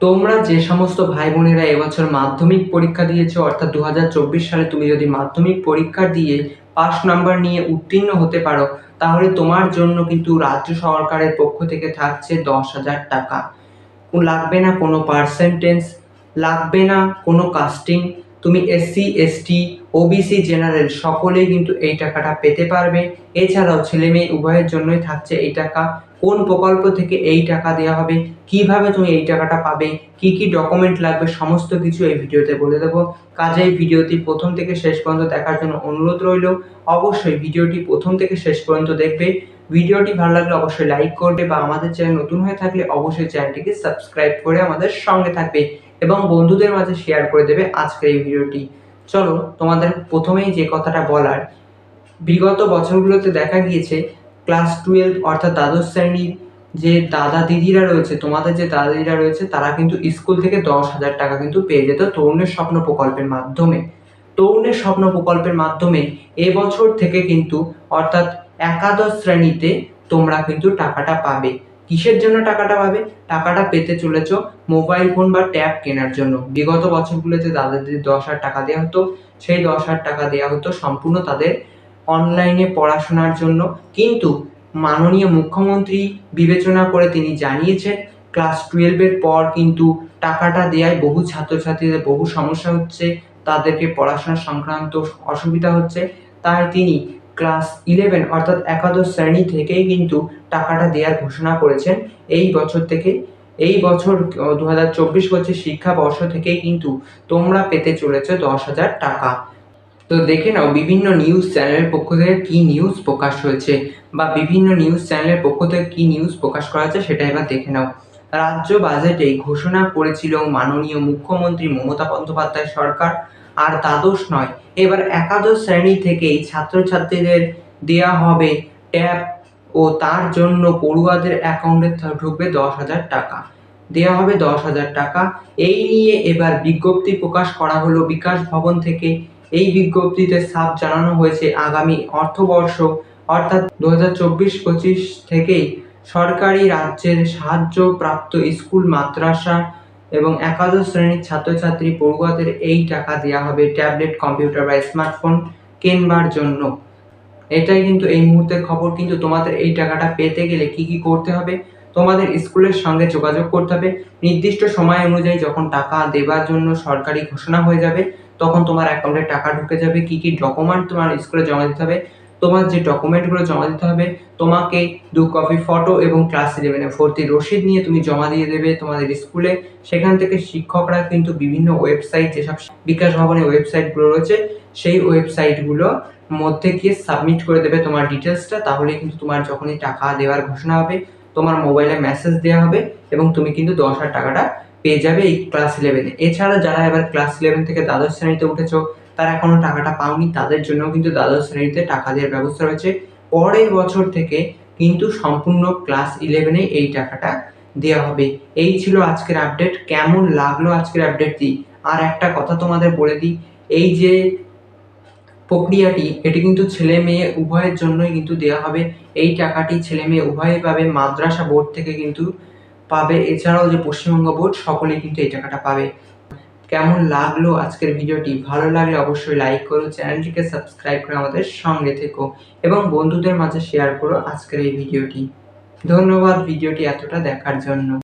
তোমরা যে সমস্ত ভাই বোনেরা এবছর মাধ্যমিক পরীক্ষা দিয়েছ, অর্থাৎ দু হাজার চব্বিশ সালে তুমি যদি মাধ্যমিক পরীক্ষা দিয়ে পাস নাম্বার নিয়ে উত্তীর্ণ হতে পারো, তাহলে তোমার জন্য কিন্তু রাজ্য সরকারের পক্ষ থেকে থাকছে দশ হাজার টাকা। লাগবে না কোনো পার্সেন্টেজ লাগবে না কোনো কাস্টিং তুমি এসসি এসটি ওবিসি জেনারেল সকলেই কিন্তু এই টাকাটা পেতে পারবে। এছাড়াও ছেলে মেয়ে উভয়ের জন্যই থাকছে এই টাকা। কোন প্রকল্প থেকে এই টাকা দেওয়া হবে? কীভাবে তুমি এই টাকাটা পাবে? কি কি ডকুমেন্ট লাগবে? সমস্ত কিছু এই ভিডিওতে বলে দেবো। কাজেই ভিডিওটি প্রথম থেকে শেষ পর্যন্ত দেখার জন্য অনুরোধ রইল। অবশ্যই ভিডিওটি প্রথম থেকে শেষ পর্যন্ত দেখবে। ভিডিওটি ভালো লাগলে অবশ্যই লাইক করবে বা আমাদের চ্যানেল নতুন হয়ে থাকলে অবশ্যই চ্যানেলটিকে সাবস্ক্রাইব করে আমাদের সঙ্গে থাকবে। এবং বন্ধুদের মাঝে শেয়ার করে দেবে আজকের এই ভিডিওটি। চলো, তোমাদের প্রথমেই যে কথাটা বলার, বিগত বছরগুলোতে দেখা গিয়েছে ক্লাস টুয়েলভ অর্থাৎ দ্বাদশ শ্রেণির যে দাদা দিদিরা রয়েছে, তোমাদের যে দাদা দিদিরা রয়েছে, তারা কিন্তু স্কুল থেকে দশ হাজার টাকা কিন্তু পেয়ে যেত তরুণের স্বপ্ন প্রকল্পের মাধ্যমে। তরুণের স্বপ্ন প্রকল্পের মাধ্যমে এবছর থেকে কিন্তু অর্থাৎ একাদশ শ্রেণীতে তোমরা কিন্তু টাকাটা পাবে। কিসের জন্য টাকাটা পাবে টাকাটা পেতে চলেছ মোবাইল ফোন বা ট্যাব কেনার জন্য। বিগত বছরগুলোতে দাদাদের দশ হাজার টাকা দেওয়া হতো, সেই দশ হাজার টাকা দেওয়া হতো সম্পূর্ণ তাদের অনলাইনে পড়াশোনার জন্য। কিন্তু মাননীয় মুখ্যমন্ত্রী বিবেচনা করে তিনি জানিয়েছেন ক্লাস টুয়েলভের পর কিন্তু টাকাটা দেওয়ায় বহু ছাত্রছাত্রীদের বহু সমস্যা হচ্ছে, তাদেরকে পড়াশোনা সংক্রান্ত অসুবিধা হচ্ছে। তাই তিনি ক্লাস ইলেভেন অর্থাৎ একাদশ শ্রেণি থেকেই কিন্তু টাকাটা দেওয়ার ঘোষণা করেছেন। এই বছর থেকে, এই বছর দু হাজার চব্বিশ পঁচিশ শিক্ষাবর্ষ থেকেই কিন্তু তোমরা পেতে চলেছ দশ হাজার টাকা। তো দেখে নাও বিভিন্ন নিউজ চ্যানেলের পক্ষ থেকে কী নিউজ প্রকাশ হয়েছে বা বিভিন্ন নিউজ চ্যানেলের পক্ষ থেকে কী নিউজ প্রকাশ করা হয়েছে সেটা এবার দেখে নাও। রাজ্য বাজেটে ঘোষণা করেছিল মাননীয় মুখ্যমন্ত্রী মমতা বন্দ্যোপাধ্যায় সরকার। আর দ্বাদশ নয়। এবার একাদশ শ্রেণি থেকেই ছাত্রছাত্রীদের দেওয়া হবে ট্যাব ও তার জন্য পড়ুয়াদের অ্যাকাউন্টে ঢুকবে দশ হাজার টাকা। দেওয়া হবে দশ হাজার টাকা। এই নিয়ে এবার বিজ্ঞপ্তি প্রকাশ করা হলো। বিকাশ ভবন থেকে এই বিজ্ঞপ্তিতে সাফ জানানো হয়েছে, আগামী অর্থবর্ষ অর্থাৎ দু হাজার চব্বিশ পঁচিশ থেকেই সরকারি রাজ্যের সাহায্যপ্রাপ্ত স্কুল, মাদ্রাসা এবং একাদশ শ্রেণির ছাত্রছাত্রী পড়ুয়াদের এই টাকা দেওয়া হবে ট্যাবলেট, কম্পিউটার বা স্মার্টফোন কেনবার জন্য। এটাই কিন্তু এই মুহূর্তের খবর। কিন্তু তোমাদের এই টাকাটা পেতে গেলে কি কি করতে হবে? তোমাদের স্কুলের সঙ্গে যোগাযোগ করতে হবে। নির্দিষ্ট সময় অনুযায়ী যখন টাকা দেবার জন্য সরকারি ঘোষণা হয়ে যাবে, তখন তোমার অ্যাকাউন্টে টাকা ঢুকে যাবে। কি কি ডকুমেন্ট তোমার স্কুলে জমা দিতে হবে? তোমার যে ডকুমেন্টগুলো জমা দিতে হবে, তোমাকে দু কপি ফটো এবং ক্লাস ইলেভেনে ভর্তির রসিদ নিয়ে তুমি জমা দিয়ে দেবে তোমাদের স্কুলে সেখান থেকে শিক্ষকরা কিন্তু বিভিন্ন ওয়েবসাইট যেসব বিকাশ ভবনের ওয়েবসাইটগুলো রয়েছে, সেই ওয়েবসাইটগুলো মধ্যে গিয়ে সাবমিট করে দেবে তোমার ডিটেলসটা তাহলে কিন্তু তোমার যখনই টাকা দেওয়ার ঘোষণা হবে, তোমার মোবাইলে মেসেজ দেওয়া হবে এবং তুমি কিন্তু দশ হাজার টাকাটা পেয়ে যাবে এই ক্লাস ইলেভেনে এছাড়া যারা এবার ক্লাস ইলেভেন থেকে দ্বাদশ শ্রেণীতে উঠেছো তারা এখনও টাকাটা পাওনি, তাদের জন্য কিন্তু দ্বাদশ শ্রেণীতে টাকা দেওয়ার ব্যবস্থা রয়েছে। পরের বছর থেকে কিন্তু সম্পূর্ণ ক্লাস ইলেভেনে এই টাকাটা দেওয়া হবে। এই ছিল আজকের আপডেট কেমন লাগল আজকের আপডেটটি আর একটা কথা তোমাদের বলে দিই, এই যে প্রক্রিয়াটি, এটি কিন্তু ছেলে মেয়ে উভয়ের জন্যই কিন্তু দেওয়া হবে। এই টাকাটি ছেলে মেয়ে উভয়ই পাবে, মাদ্রাসা বোর্ড থেকে কিন্তু পাবে। এছাড়াও যে পশ্চিমবঙ্গ বোর্ড, সকলেই কিন্তু এই টাকাটা পাবে। কেমন লাগল আজকের ভিডিওটি? ভালো লাগলে অবশ্যই লাইক করো, চ্যানেলটিকে সাবস্ক্রাইব করে আমাদের সঙ্গে থেকো এবং বন্ধুদের মাঝে শেয়ার করো আজকের এই ভিডিওটি। ধন্যবাদ ভিডিওটি এতটা দেখার জন্য।